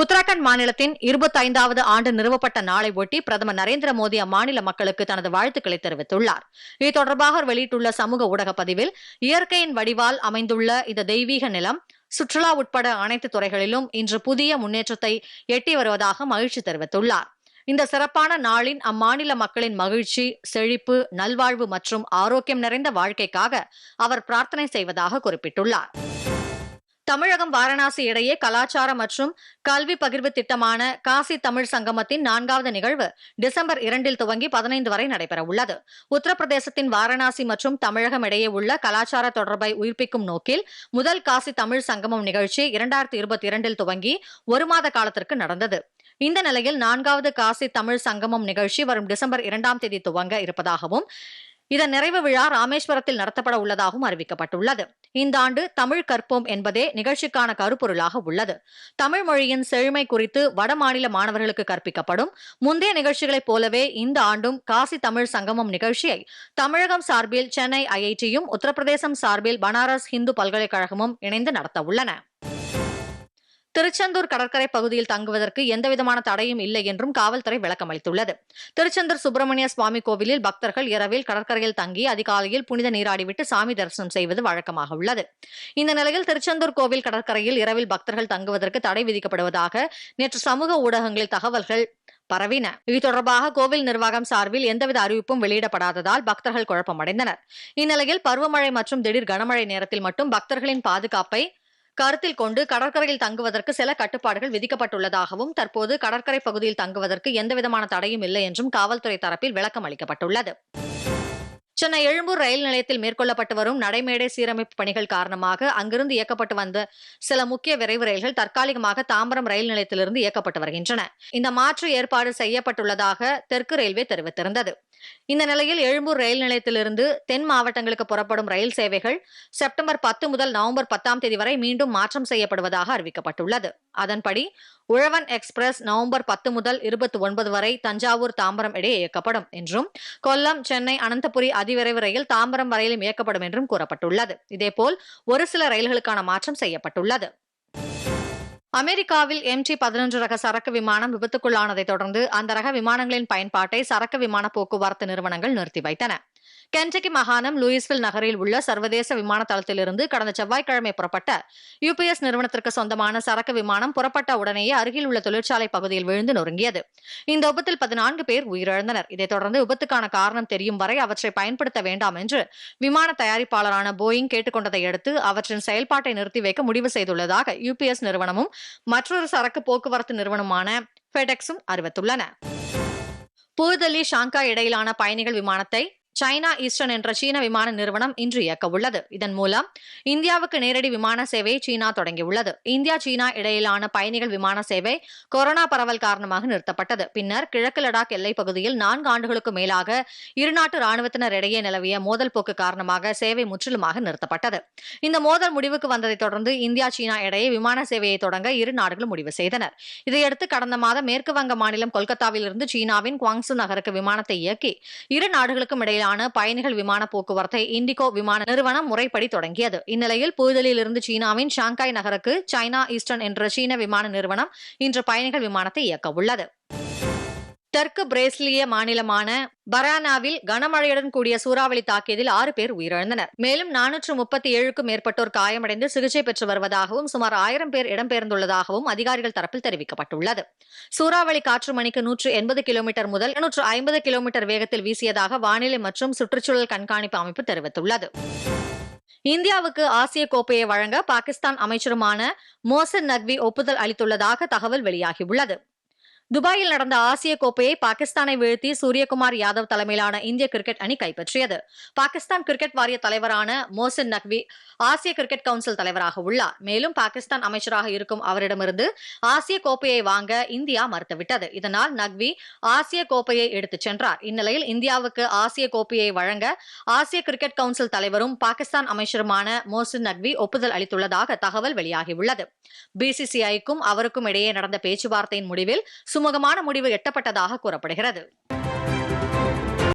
உத்தராகண்ட் மாநிலத்தின் இருபத்தைந்தாவது ஆண்டு நிறுவப்பட்ட நாளை ஒட்டி பிரதமர் நரேந்திர மோடி அம்மாநில மக்களுக்கு தனது வாழ்த்துக்களை தெரிவித்துள்ளார். இது தொடர்பாக வெளியிட்டுள்ள சமூக ஊடக பதிவில் இயற்கையின் வடிவால் அமைந்துள்ள இந்த தெய்வீக நிலம் சுற்றுலா உட்பட அனைத்து துறைகளிலும் இன்று புதிய முன்னேற்றத்தை எட்டி வருவதாக மகிழ்ச்சி தெரிவித்துள்ளார். இந்த சிறப்பான நாளின் அம்மாநில மக்களின் மகிழ்ச்சி செழிப்பு நல்வாழ்வு மற்றும் ஆரோக்கியம் நிறைந்த வாழ்க்கைக்காக அவர் பிரார்த்தனை செய்வதாக குறிப்பிட்டுள்ளார். தமிழகம் வாரணாசி இடையே கலாச்சார மற்றும் கல்வி பகிர்வு திட்டமான காசி தமிழ் சங்கமத்தின் நான்காவது நிகழ்வு டிசம்பர் இரண்டில் துவங்கி பதினைந்து வரை நடைபெற உள்ளது. உத்தரப்பிரதேசத்தின் வாரணாசி மற்றும் தமிழகம் இடையே உள்ள கலாச்சார தொடர்பை உயிர்ப்பிக்கும் நோக்கில் முதல் காசி தமிழ் சங்கமம் நிகழ்ச்சி இரண்டாயிரத்தி இருபத்தி இரண்டில் துவங்கி ஒரு மாத காலத்திற்கு நடந்தது. இந்த நிலையில் நான்காவது காசி தமிழ் சங்கமம் நிகழ்ச்சி வரும் டிசம்பர் இரண்டாம் தேதி துவங்க இருப்பதாகவும் இதன் நிறைவு விழா ராமேஸ்வரத்தில் நடத்தப்பட உள்ளதாகவும் அறிவிக்கப்பட்டுள்ளது. இந்த ஆண்டு தமிழ் கற்போம் என்பதே நிகழ்ச்சிக்கான கருப்பொருளாக உள்ளது. தமிழ் மொழியின் செழுமை குறித்து வடமாநில மாணவர்களுக்கு கற்பிக்கப்படும். முந்தைய நிகழ்ச்சிகளைப் போலவே இந்த ஆண்டும் காசி தமிழ் சங்கமம் நிகழ்ச்சியை தமிழகம் சார்பில் சென்னை ஐஐடியும் உத்தரப்பிரதேசம் சார்பில் பனாரஸ் ஹிந்து பல்கலைக்கழகமும் இணைந்து நடத்த உள்ளன திருச்செந்தூர் கடற்கரை பகுதியில் தங்குவதற்கு எந்தவிதமான தடையும் இல்லை என்றும் காவல்துறை விளக்கம் அளித்துள்ளது திருச்செந்தூர் சுப்பிரமணிய சுவாமி கோவிலில் பக்தர்கள் இரவில் கடற்கரையில் தங்கி அதிகாலையில் புனித நீராடிவிட்டு சாமி தரிசனம் செய்வது வழக்கமாக உள்ளது. இந்த நிலையில் திருச்செந்தூர் கோவில் கடற்கரையில் இரவில் பக்தர்கள் தங்குவதற்கு தடை விதிக்கப்படுவதாக நேற்று சமூக ஊடகங்களில் தகவல்கள் பரவின. இது தொடர்பாக கோவில் நிர்வாகம் சார்பில் எந்தவித அறிவிப்பும் வெளியிடப்படாததால் பக்தர்கள் குழப்பமடைந்தனர். இந்நிலையில் பருவமழை மற்றும் திடீர் கனமழை நேரத்தில் மட்டும் பக்தர்களின் பாதுகாப்பை கருத்தில் கொண்டு கடற்கரையில் தங்குவதற்கு சில கட்டுப்பாடுகள் விதிக்கப்பட்டுள்ளதாகவும் தற்போது கடற்கரை பகுதியில் தங்குவதற்கு எந்தவிதமான தடையும் இல்லை என்றும் காவல்துறை தரப்பில் விளக்கம் அளிக்கப்பட்டுள்ளது. சென்னை எழும்பூர் ரயில் நிலையத்தில் மேற்கொள்ளப்பட்டு வரும் நடைமேடை சீரமைப்பு பணிகள் காரணமாக அங்கிருந்து இயக்கப்பட்டு வந்த சில முக்கிய விரைவு ரயில்கள் தற்காலிகமாக தாம்பரம் ரயில் நிலையத்திலிருந்து இயக்கப்பட்டு வருகின்றன. இந்த மாற்று ஏற்பாடு செய்யப்பட்டுள்ளதாக தெற்கு ரயில்வே தெரிவித்திருந்தது. இந்த நிலையில் எழும்பூர் ரயில் நிலையத்திலிருந்து தென் மாவட்டங்களுக்கு புறப்படும் ரயில் சேவைகள் செப்டம்பர் பத்து முதல் நவம்பர் பத்தாம் தேதி வரை மீண்டும் மாற்றம் செய்யப்படுவதாக அறிவிக்கப்பட்டுள்ளது. அதன்படி உழவன் எக்ஸ்பிரஸ் நவம்பர் பத்து முதல் இருபத்தி ஒன்பது வரை தஞ்சாவூர் தாம்பரம் இடையே இயக்கப்படும் என்றும் கொல்லம் சென்னை அனந்தபுரி அதிவிரைவு ரயில் தாம்பரம் வரையிலும் இயக்கப்படும் என்றும் கூறப்பட்டுள்ளது. இதேபோல் ஒரு சில ரயில்களுக்கான மாற்றம் செய்யப்பட்டுள்ளது. அமெரிக்காவில் எம்டி பதினொன்று ரக சரக்கு விமானம் விபத்துக்குள்ளானதை தொடர்ந்து அந்த ரக விமானங்களின் பயன்பாட்டை சரக்கு விமான போக்குவரத்து நிறுவனங்கள் நிறுத்தி வைத்தன. கென்டக்கி மாகாணம் லூயிஸ்வில் நகரில் உள்ள சர்வதேச விமான தளத்திலிருந்து கடந்த செவ்வாய்க்கிழமை புறப்பட்ட யுபிஎஸ் நிறுவனத்திற்கு சொந்தமான சரக்கு விமானம் புறப்பட்ட உடனேயே அருகில் உள்ள தொழிற்சாலை பகுதியில் விழுந்து நொறுங்கியது. இந்த விபத்தில் பதினான்கு பேர் உயிரிழந்தனர். இதைத் தொடர்ந்து விபத்துக்கான காரணம் தெரியும் வரை அவற்றை பயன்படுத்த வேண்டாம் என்று விமான தயாரிப்பாளரான போயிங் கேட்டுக்கொண்டதை அடுத்து அவற்றின் செயல்பாட்டை நிறுத்தி வைக்க முடிவு செய்துள்ளதாக யுபிஎஸ் நிறுவனமும் மற்றொரு சரக்கு போக்குவரத்து நிறுவனமான ஃபெடெக்ஸும் அறிவித்துள்ளன. புதுதில்லி ஷாங்காய் இடையிலான பயணிகள் விமானத்தை சைனா ஈஸ்டர்ன் என்ற சீன விமான நிறுவனம் இன்று இயக்க உள்ளது இதன் மூலம் இந்தியாவுக்கு நேரடி விமான சேவையை சீனா தொடங்கியுள்ளது. இந்தியா சீனா இடையிலான பயணிகள் விமான சேவை கொரோனா பரவல் காரணமாக நிறுத்தப்பட்டது. பின்னர் கிழக்கு லடாக் எல்லைப் பகுதியில் நான்கு ஆண்டுகளுக்கு மேலாக இருநாட்டு ராணுவத்தினர் இடையே நிலவிய மோதல் போக்கு காரணமாக சேவை முற்றிலுமாக நிறுத்தப்பட்டது. இந்த மோதல் முடிவுக்கு வந்ததைத் தொடர்ந்து இந்தியா சீனா இடையே விமான சேவையை தொடங்க இரு நாடுகளும் முடிவு செய்தனர். இதையடுத்து கடந்த மாதம் மேற்கு வங்க மாநிலம் கொல்கத்தாவிலிருந்து சீனாவின் குவாங்சு நகருக்கு விமானத்தை இயக்கி இரு நாடுகளுக்கும் இடையிலான இடையிலான பயணிகள் விமான போக்குவரத்தை இண்டிகோ விமான நிறுவனம் முறைப்படி தொடங்கியது. இந்நிலையில் புதுதில்லியிலிருந்து சீனாவின் ஷாங்காய் நகருக்கு சைனா ஈஸ்டர்ன் என்ற சீன விமான நிறுவனம் இன்று பயணிகள் விமானத்தை இயக்க உள்ளது தெற்கு பிரேசிலிய மாநிலமான பரானாவில் கனமழையுடன் கூடிய சூறாவளி தாக்கியதில் ஆறு பேர் உயிரிழந்தனர். மேலும் நானூற்று முப்பத்தி ஏழுக்கும் மேற்பட்டோர் காயமடைந்து சிகிச்சை பெற்று வருவதாகவும் சுமார் ஆயிரம் பேர் இடம்பெயர்ந்துள்ளதாகவும் அதிகாரிகள் தரப்பில் தெரிவிக்கப்பட்டுள்ளது. சூறாவளி காற்று மணிக்கு நூற்று எண்பது கிலோமீட்டர் முதல் நூற்று ஐம்பது கிலோமீட்டர் வேகத்தில் வீசியதாக வானிலை மற்றும் சுற்றுச்சூழல் கண்காணிப்பு அமைப்பு தெரிவித்துள்ளது. இந்தியாவுக்கு ஆசிய கோப்பையை வழங்க பாகிஸ்தான் அமைச்சருமான மோசன் நக்வி ஒப்புதல் அளித்துள்ளதாக தகவல் வெளியாகியுள்ளது. துபாயில் நடந்த ஆசிய கோப்பையை பாகிஸ்தானை வீழ்த்தி சூரியகுமார் யாதவ் தலைமையிலான இந்திய கிரிக்கெட் அணி கைப்பற்றியது. பாகிஸ்தான் கிரிக்கெட் வாரிய தலைவரான மோசின் நக்வி ஆசிய கிரிக்கெட் கவுன்சில் தலைவராக உள்ளார். மேலும் பாகிஸ்தான் அமைச்சராக இருக்கும் அவரிடமிருந்து ஆசிய கோப்பையை வாங்க இந்தியா மறுத்துவிட்டது. இதனால் நக்வி ஆசிய கோப்பையை எடுத்துச் சென்றார். இந்நிலையில் இந்தியாவுக்கு ஆசிய கோப்பையை வழங்க ஆசிய கிரிக்கெட் கவுன்சில் தலைவரும் பாகிஸ்தான் அமைச்சருமான மோசின் நக்வி ஒப்புதல் அளித்துள்ளதாக தகவல் வெளியாகியுள்ளது. பிசிசிஐக்கும் அவருக்கும் இடையே நடந்த பேச்சுவார்த்தையின் முடிவில் சுமூகமான முடிவு எட்டப்பட்டதாக கூறப்படுகிறது.